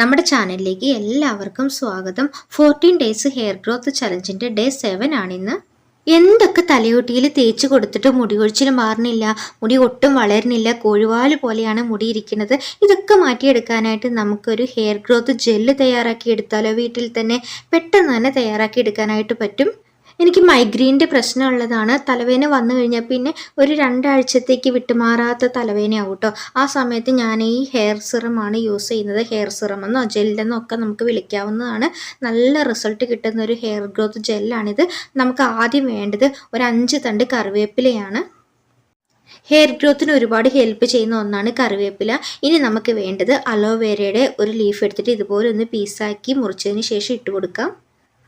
നമ്മുടെ ചാനലിലേക്ക് എല്ലാവർക്കും സ്വാഗതം. ഫോർട്ടീൻ ഡേയ്സ് ഹെയർ ഗ്രോത്ത് ചലഞ്ചിന്റെ ഡേ സെവൻ ആണിന്ന് എന്തൊക്കെ തലയോട്ടിയിൽ തേച്ച് കൊടുത്തിട്ട് മുടി കൊഴിച്ചിൽ മാറുന്നില്ല മുടി ഒട്ടും വളരുന്നില്ല കൊഴുവാൽ പോലെയാണ് മുടി ഇരിക്കുന്നത്. ഇതൊക്കെ മാറ്റിയെടുക്കാനായിട്ട് നമുക്കൊരു ഹെയർ ഗ്രോത്ത് ജെല്ല് തയ്യാറാക്കി എടുത്താലോ വീട്ടിൽ തന്നെ പെട്ടെന്ന് തന്നെ തയ്യാറാക്കി എടുക്കാനായിട്ട് പറ്റും. എനിക്ക് മൈഗ്രെയിന്റെ പ്രശ്നമുള്ളതാണ്. തലവേദന വന്നു കഴിഞ്ഞാൽ പിന്നെ ഒരു രണ്ടാഴ്ചത്തേക്ക് വിട്ടുമാറാത്ത തലവേദനയാവും കേട്ടോ ആ സമയത്ത് ഞാൻ ഈ ഹെയർ സിറമാണ് യൂസ് ചെയ്യുന്നത്. ഹെയർ സിറം എന്നോ ജെല്ലെന്നോ ഒക്കെ നമുക്ക് വിളിക്കാവുന്നതാണ്. നല്ല റിസൾട്ട് കിട്ടുന്ന ഒരു ഹെയർ ഗ്രോത്ത് ജെല്ലാണിത് നമുക്ക് ആദ്യം വേണ്ടത് ഒരു അഞ്ച് തണ്ട് കറിവേപ്പിലയാണ്. ഹെയർ ഗ്രോത്തിന് ഒരുപാട് ഹെൽപ്പ് ചെയ്യുന്ന ഒന്നാണ് കറിവേപ്പില. ഇനി നമുക്ക് വേണ്ടത് അലോവേരയുടെ ഒരു ലീഫ് എടുത്തിട്ട് ഇതുപോലെ ഒന്ന് പീസാക്കി മുറിച്ചതിന് ശേഷം ഇട്ട് കൊടുക്കാം.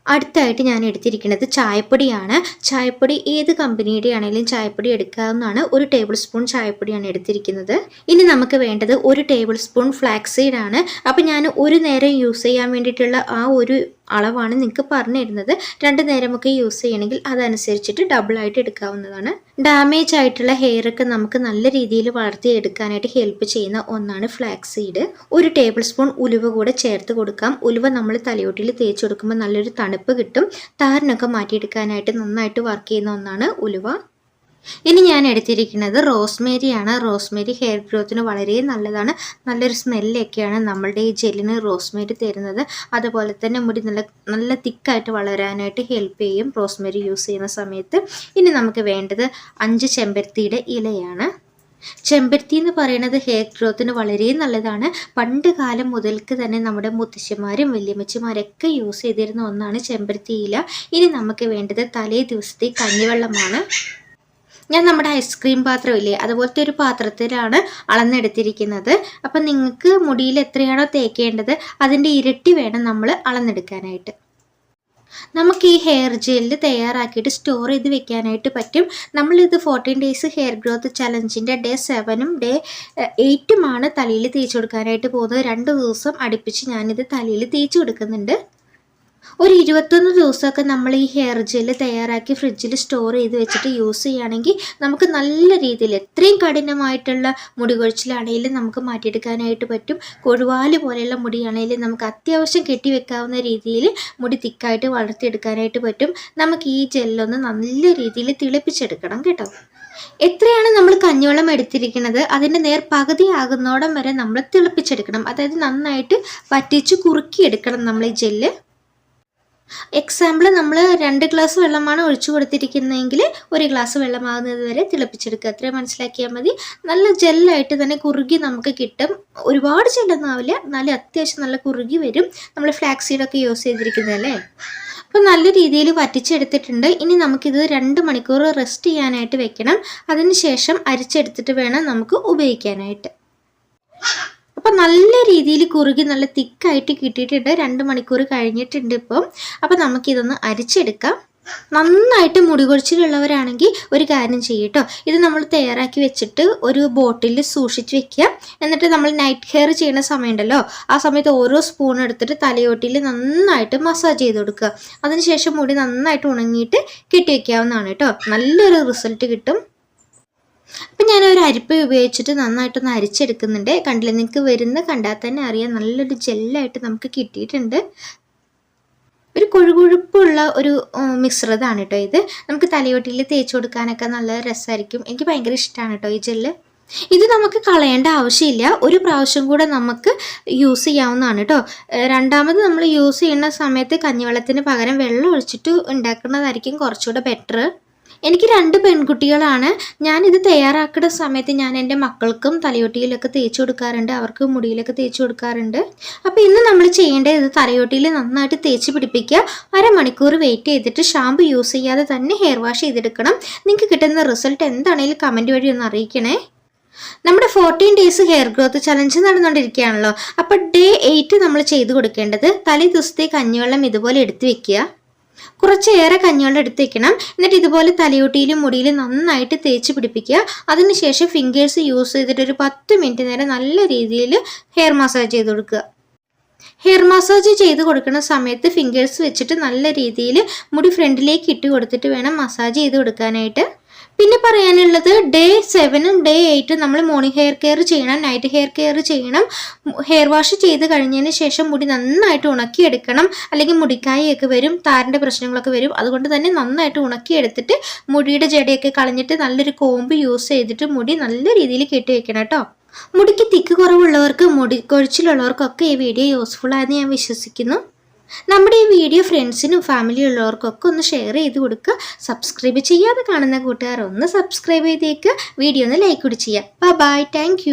അടുത്തായിട്ട് ഞാൻ എടുത്തിരിക്കുന്നത് ചായപ്പൊടിയാണ്. ചായപ്പൊടി ഏത് കമ്പനിയുടെ ആണെങ്കിലും ചായപ്പൊടി എടുക്കാവുന്നതാണ്. ഒരു ടേബിൾ സ്പൂൺ ചായപ്പൊടിയാണ് എടുത്തിരിക്കുന്നത്. ഇനി നമുക്ക് വേണ്ടത് ഒരു ടേബിൾ സ്പൂൺ ഫ്ലാക്സ് സീഡ് ആണ്. അപ്പം ഞാൻ ഒരു നേരം യൂസ് ചെയ്യാൻ വേണ്ടിയിട്ടുള്ള ആ ഒരു അളവാണ് നിങ്ങൾക്ക് പറഞ്ഞു തരുന്നത് രണ്ട് നേരമൊക്കെ യൂസ് ചെയ്യണമെങ്കിൽ അതനുസരിച്ചിട്ട് ഡബിൾ ആയിട്ട് എടുക്കാവുന്നതാണ്. ഡാമേജ് ആയിട്ടുള്ള ഹെയർ ഒക്കെ നമുക്ക് നല്ല രീതിയിൽ വളർത്തിയെടുക്കാനായിട്ട് ഹെൽപ്പ് ചെയ്യുന്ന ഒന്നാണ് ഫ്ലാക്സ് സീഡ് ഒരു ടേബിൾ സ്പൂൺ ഉലുവ കൂടെ ചേർത്ത് കൊടുക്കാം. ഉലുവ നമ്മൾ തലയോട്ടിൽ തേച്ച് കൊടുക്കുമ്പോൾ നല്ലൊരു തണുപ്പ് കിട്ടും. താരനൊക്കെ മാറ്റിയെടുക്കാനായിട്ട് നന്നായിട്ട് വർക്ക് ചെയ്യുന്ന ഒന്നാണ് ഉലുവ. ഇനി ഞാൻ എടുത്തിരിക്കുന്നത് റോസ്മേരിയാണ്. റോസ്മേരി ഹെയർ ഗ്രോത്തിന് വളരെ നല്ലതാണ്. നല്ലൊരു സ്മെല്ലൊക്കെയാണ് നമ്മളുടെ ഈ ജെല്ലിന് റോസ്മേരി തരുന്നത്. അതുപോലെ തന്നെ മുടി നല്ല നല്ല തിക്കായിട്ട് വളരാനായിട്ട് ഹെൽപ്പ് ചെയ്യും റോസ്മേരി യൂസ് ചെയ്യുന്ന സമയത്ത്. ഇനി നമുക്ക് വേണ്ടത് അഞ്ച് ചെമ്പരത്തിയുടെ ഇലയാണ്. ചെമ്പരത്തി എന്ന് പറയുന്നത് ഹെയർ ഗ്രോത്തിന് വളരെ നല്ലതാണ്. പണ്ട് കാലം മുതൽക്ക് തന്നെ നമ്മുടെ മുത്തശ്ശിമാരും വല്യമ്മച്ചിമാരൊക്കെ യൂസ് ചെയ്തിരുന്ന ഒന്നാണ് ചെമ്പരത്തി ഇല. ഇനി നമുക്ക് വേണ്ടത് തലേ ദിവസത്തെ കഞ്ഞിവെള്ളമാണ്. ഞാൻ നമ്മുടെ ഐസ്ക്രീം പാത്രമില്ലേ അതുപോലത്തെ ഒരു പാത്രത്തിലാണ് അളന്നെടുത്തിരിക്കുന്നത്. അപ്പം നിങ്ങൾക്ക് മുടിയിൽ എത്രയാണോ തേക്കേണ്ടത് അതിന്റെ ഇരട്ടി വേണം നമ്മൾ അളന്നെടുക്കാനായിട്ട്. നമുക്ക് ഈ ഹെയർ ജെല്ല് തയ്യാറാക്കിയിട്ട് സ്റ്റോർ ചെയ്ത് വെക്കാനായിട്ട് പറ്റും. നമ്മളിത് ഫോർട്ടീൻ ഡേയ്സ് ഹെയർ ഗ്രോത്ത് ചലഞ്ചിന്റെ ഡേ സെവനും ഡേ എയ്റ്റുമാണ് തലയിൽ തേച്ച് കൊടുക്കാനായിട്ട് പോകുന്നത്. രണ്ട് ദിവസം അടുപ്പിച്ച് ഞാനിത് തലയിൽ തേച്ച് കൊടുക്കുന്നുണ്ട്. ഒരു ഇരുപത്തൊന്ന് ദിവസമൊക്കെ നമ്മൾ ഈ ഹെയർ ജെല്ല് തയ്യാറാക്കി ഫ്രിഡ്ജിൽ സ്റ്റോർ ചെയ്ത് വെച്ചിട്ട് യൂസ് ചെയ്യുകയാണെങ്കിൽ നമുക്ക് നല്ല രീതിയിൽ എത്രയും കഠിനമായിട്ടുള്ള മുടി കൊഴിച്ചിലാണെങ്കിലും നമുക്ക് മാറ്റിയെടുക്കാനായിട്ട് പറ്റും. കൊഴുവാൽ പോലെയുള്ള മുടിയാണെങ്കിലും നമുക്ക് അത്യാവശ്യം കെട്ടിവെക്കാവുന്ന രീതിയിൽ മുടി തിക്കായിട്ട് വളർത്തിയെടുക്കാനായിട്ട് പറ്റും. നമുക്ക് ഈ ജെല്ലൊന്ന് നല്ല രീതിയിൽ തിളപ്പിച്ചെടുക്കണം കേട്ടോ. എത്രയാണ് നമ്മൾ കഞ്ഞോളം എടുത്തിരിക്കുന്നത്? അതിന്റെ നേർ പകുതി ആകുന്നോടം വരെ നമ്മൾ തിളപ്പിച്ചെടുക്കണം. അതായത് നന്നായിട്ട് വറ്റിച്ച് കുറുക്കിയെടുക്കണം നമ്മൾ ഈ ജെല്ല് എക്സാമ്പിൾ നമ്മൾ രണ്ട് ഗ്ലാസ് വെള്ളമാണ് ഒഴിച്ചു കൊടുത്തിരിക്കുന്നതെങ്കിൽ ഒരു ഗ്ലാസ് വെള്ളമാകുന്നത് വരെ തിളപ്പിച്ചെടുക്കുക. അത്രയും മനസ്സിലാക്കിയാൽ മതി. നല്ല ജെല്ലായിട്ട് തന്നെ കുറുകി നമുക്ക് കിട്ടും. ഒരുപാട് ജെല്ലൊന്നും ആവില്ല. എന്നാലും അത്യാവശ്യം നല്ല കുറുകി വരും. നമ്മൾ ഫ്ലാക്സ് സീഡൊക്കെ യൂസ് ചെയ്തിരിക്കുന്നതല്ലേ അപ്പോൾ നല്ല രീതിയിൽ വറ്റിച്ചെടുത്തിട്ടുണ്ട്. ഇനി നമുക്കിത് രണ്ട് മണിക്കൂർ റെസ്റ്റ് ചെയ്യാനായിട്ട് വെക്കണം. അതിനുശേഷം അരിച്ചെടുത്തിട്ട് വേണം നമുക്ക് ഉപയോഗിക്കാനായിട്ട്. അപ്പം നല്ല രീതിയിൽ കുറുകി നല്ല തിക്കായിട്ട് കിട്ടിയിട്ടുണ്ട്. രണ്ട് മണിക്കൂർ കഴിഞ്ഞിട്ടുണ്ട് ഇപ്പം. അപ്പം നമുക്കിതൊന്ന് അരിച്ചെടുക്കാം. നന്നായിട്ട് മുടി കൊഴിച്ചിലുള്ളവരാണെങ്കിൽ ഒരു കാര്യം ചെയ്യട്ടോ ഇത് നമ്മൾ തയ്യാറാക്കി വെച്ചിട്ട് ഒരു ബോട്ടിൽ സൂക്ഷിച്ച് വെക്കുക. എന്നിട്ട് നമ്മൾ നൈറ്റ് ഹെയർ ചെയ്യുന്ന സമയമുണ്ടല്ലോ? ആ സമയത്ത് ഓരോ സ്പൂൺ എടുത്തിട്ട് തലയോട്ടിൽ നന്നായിട്ട് മസാജ് ചെയ്ത് കൊടുക്കുക. അതിനുശേഷം മുടി നന്നായിട്ട് ഉണങ്ങിയിട്ട് കെട്ടി വെക്കാവുന്നതാണ് കേട്ടോ നല്ലൊരു റിസൾട്ട് കിട്ടും. അപ്പം ഞാൻ ഒരു അരിപ്പ ഉപയോഗിച്ചിട്ട് നന്നായിട്ടൊന്ന് അരിച്ചെടുക്കുന്നുണ്ട്. കണ്ടില്ല? നിങ്ങൾക്ക് വരുന്ന കണ്ടാൽ തന്നെ അറിയാം. നല്ലൊരു ജെല്ലായിട്ട് നമുക്ക് കിട്ടിയിട്ടുണ്ട്. ഒരു കൊഴുകൊഴുപ്പുള്ള ഒരു മിശ്രിതമാണ് കേട്ടോ ഇത്. നമുക്ക് തലയോട്ടിയിൽ തേച്ച് കൊടുക്കാനൊക്കെ നല്ല രസമായിരിക്കും എനിക്ക് ഭയങ്കര ഇഷ്ടമാണ് കേട്ടോ ഈ ജെല്ല്. ഇത് നമുക്ക് കളയേണ്ട ആവശ്യമില്ല. ഒരു പ്രാവശ്യം കൂടെ നമുക്ക് യൂസ് ചെയ്യാവുന്നതാണ് കേട്ടോ രണ്ടാമത് നമ്മൾ യൂസ് ചെയ്യുന്ന സമയത്ത് കഞ്ഞിവെള്ളത്തിന് പകരം വെള്ളം ഒഴിച്ചിട്ട് ഉണ്ടാക്കുന്നതായിരിക്കും കുറച്ചുകൂടെ ബെറ്റർ എനിക്ക് രണ്ട് പെൺകുട്ടികളാണ്. ഞാനിത് തയ്യാറാക്കുന്ന സമയത്ത് ഞാൻ എന്റെ മക്കൾക്കും തലയോട്ടിയിലൊക്കെ തേച്ച് കൊടുക്കാറുണ്ട്. അവർക്ക് മുടിയിലൊക്കെ തേച്ച് കൊടുക്കാറുണ്ട്. അപ്പോൾ ഇന്ന് നമ്മൾ ചെയ്യേണ്ടത് ഇത് തലയോട്ടിയിൽ നന്നായിട്ട് തേച്ച് പിടിപ്പിക്കുക. അരമണിക്കൂർ വെയിറ്റ് ചെയ്തിട്ട് ഷാമ്പു യൂസ് ചെയ്യാതെ തന്നെ ഹെയർ വാഷ് ചെയ്തെടുക്കണം. നിങ്ങൾക്ക് കിട്ടുന്ന റിസൾട്ട് എന്താണെങ്കിലും കമന്റ് വഴി ഒന്ന് അറിയിക്കണേ. നമ്മുടെ fourteen days hair growth challenge നടന്നുകൊണ്ടിരിക്കുകയാണല്ലോ. അപ്പോൾ ഡേ എയ്റ്റ് നമ്മൾ ചെയ്തു കൊടുക്കേണ്ടത് തലേ ദിവസത്തെ കഞ്ഞിവെള്ളം ഇതുപോലെ എടുത്തു വെക്കുക. കുറച്ചേറെ കഞ്ഞിവെള്ളം എടുത്ത് വെക്കണം എന്നിട്ട് ഇതുപോലെ തലയോട്ടിയിലും മുടിയിലും നന്നായിട്ട് തേച്ച് പിടിപ്പിക്കുക. അതിനുശേഷം ഫിംഗേഴ്സ് യൂസ് ചെയ്തിട്ട് ഒരു പത്ത് മിനിറ്റ് നേരം നല്ല രീതിയിൽ ഹെയർ മസാജ് ചെയ്ത് കൊടുക്കുക. ഹെയർ മസാജ് ചെയ്ത് കൊടുക്കുന്ന സമയത്ത് ഫിംഗേഴ്സ് വെച്ചിട്ട് നല്ല രീതിയിൽ മുടി ഫ്രണ്ടിലേക്ക് ഇട്ട് കൊടുത്തിട്ട് വേണം മസാജ് ചെയ്ത് കൊടുക്കാനായിട്ട്. പിന്നെ പറയാനുള്ളത് ഡേ സെവനും ഡേ എയ്റ്റും നമ്മൾ മോർണിംഗ് ഹെയർ കെയർ ചെയ്യണം നൈറ്റ് ഹെയർ കെയർ ചെയ്യണം ഹെയർ വാഷ് ചെയ്ത് കഴിഞ്ഞതിന് ശേഷം മുടി നന്നായിട്ട് ഉണക്കിയെടുക്കണം അല്ലെങ്കിൽ മുടിക്കായൊക്കെ വരും താരന്റെ പ്രശ്നങ്ങളൊക്കെ വരും. അതുകൊണ്ട് തന്നെ നന്നായിട്ട് ഉണക്കിയെടുത്തിട്ട് മുടിയുടെ ജടയൊക്കെ കളഞ്ഞിട്ട് നല്ലൊരു കോമ്പ് യൂസ് ചെയ്തിട്ട് മുടി നല്ല രീതിയിൽ കെട്ടി വെക്കണം കേട്ടോ മുടിക്ക് തിക്ക് കുറവുള്ളവർക്ക് മുടി കൊഴിച്ചിലുള്ളവർക്കൊക്കെ ഈ വീഡിയോ യൂസ്ഫുൾ ആയെന്ന് ഞാൻ വിശ്വസിക്കുന്നു. നമ്മുടെ ഈ വീഡിയോ ഫ്രണ്ട്സിനും ഫാമിലി ഉള്ളവർക്കൊക്കെ ഒന്ന് ഷെയർ ചെയ്ത് കൊടുക്കുക. സബ്സ്ക്രൈബ് ചെയ്യാതെ കാണുന്ന കൂട്ടുകാർ ഒന്ന് സബ്സ്ക്രൈബ് ചെയ്തേക്ക്. വീഡിയോ ഒന്ന് ലൈക്ക് കൂടി ചെയ്യുക ബൈ താങ്ക്